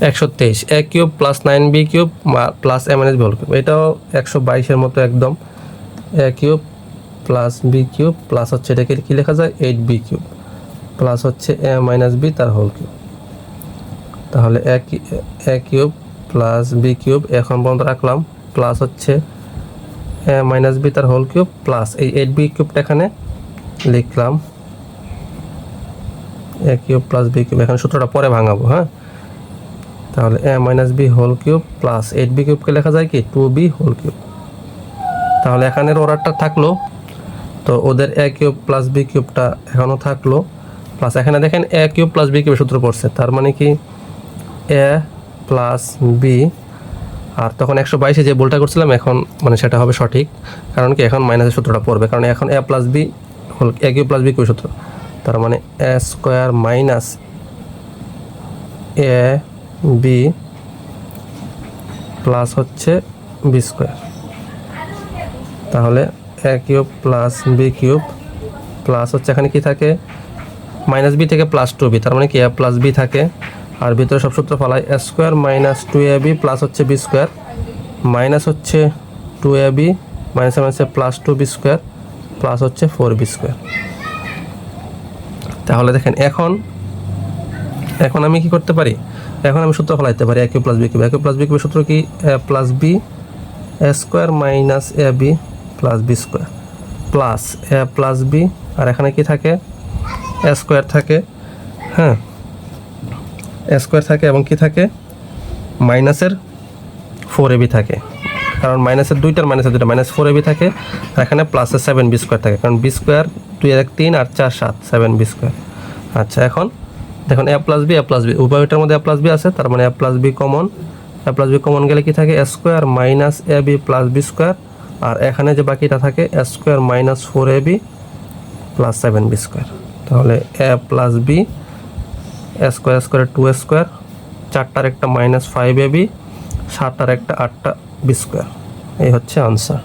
একশো তেইশ। A cube plus nine B cube plus M N S whole cube এটাও একশো বাইশের মতো একদম। A cube plus B cube plus হচ্ছে এটাকে কী লেখা যায়? এইট বি কিউব প্লাস হচ্ছে এ মাইনাস বি তার হোল কিউব তাহলে এ কি- A cube plus B cube এখন পর্যন্ত রাখলাম। প্লাস হচ্ছে এ মাইনাস বি তার হোল কিউব প্লাস এই এইট বি কিউবটা এখানে লিখলাম। A cube plus B cube এখানে সূত্রটা পরে ভাঙাবো হ্যাঁ? তাহলে A minus B whole cube plus eight B কিউবকে লেখা যায় কি? টু বি হোল কিউব তাহলে এখানের অর্ডারটা থাকল, তো ওদের এ কিউব প্লাস বি কিউবটা এখনও থাকল। প্লাস এখানে দেখেন এ কিউব প্লাস বি কিউবের সূত্র পড়ছে, তার মানে কি? এ প্লাস বি আর তখন একশো বাইশে যে বলটা করছিলাম, এখন মানে সেটা হবে সঠিক। কারণ কি, এখন মাইনাসের সূত্রটা পড়বে, কারণ এখন A plus B whole A cube plus B cube সূত্র। তার মানে A square minus A B plus হচ্ছে বি স্কোয়ার তাহলে A cube plus B cube plus হচ্ছে এখানে কি থাকে? মাইনাস বি থেকে প্লাস টু বি তার মানে কি? এ প্লাস বি থাকে। আর ভিতরে সব সূত্র ফেলায় A square minus two A B plus হচ্ছে বি স্কোয়ার মাইনাস হচ্ছে টু এ বি মাইনাসে মাইনাসে plus two B square plus হচ্ছে ফোর বি স্কোয়ার তাহলে দেখেন, এখন এখন আমি কি করতে পারি? এখন আমি সূত্র ফলাইতে পারি A cube plus B cube. A cube plus B কিউবের সূত্র কি? A plus B A square minus A B plus B square plus A plus B আর এখানে কি থাকে? এ স্কোয়ার থাকে হ্যাঁ? এ স্কোয়ার থাকে এবং কি থাকে? মাইনাসের ফোর এবি থাকে। কারণ মাইনাসের দুইটার মাইনাসের দুইটা। মাইনাস ফোর এবি থাকে, আর এখানে প্লাসের সেভেন বি স্কোয়ার থাকে। কারণ বি স্কোয়ার দুই এক তিন আর চার সাত সেভেন বি স্কোয়ার আচ্ছা এখন দেখুন A plus B A plus B উভয়টার মধ্যে এ প্লাস বি আছে, তার মানে A plus B common A plus B common গেলে কি থাকে? A square minus A B plus B square আর এখানে যে বাকিটা থাকে A square minus four A B plus seven B square তাহলে A plus B A square square two A square চারটার একটা মাইনাস ফাইভ এ বি সাতটার একটা আটটা বি স্কোয়ার এই হচ্ছে আনসার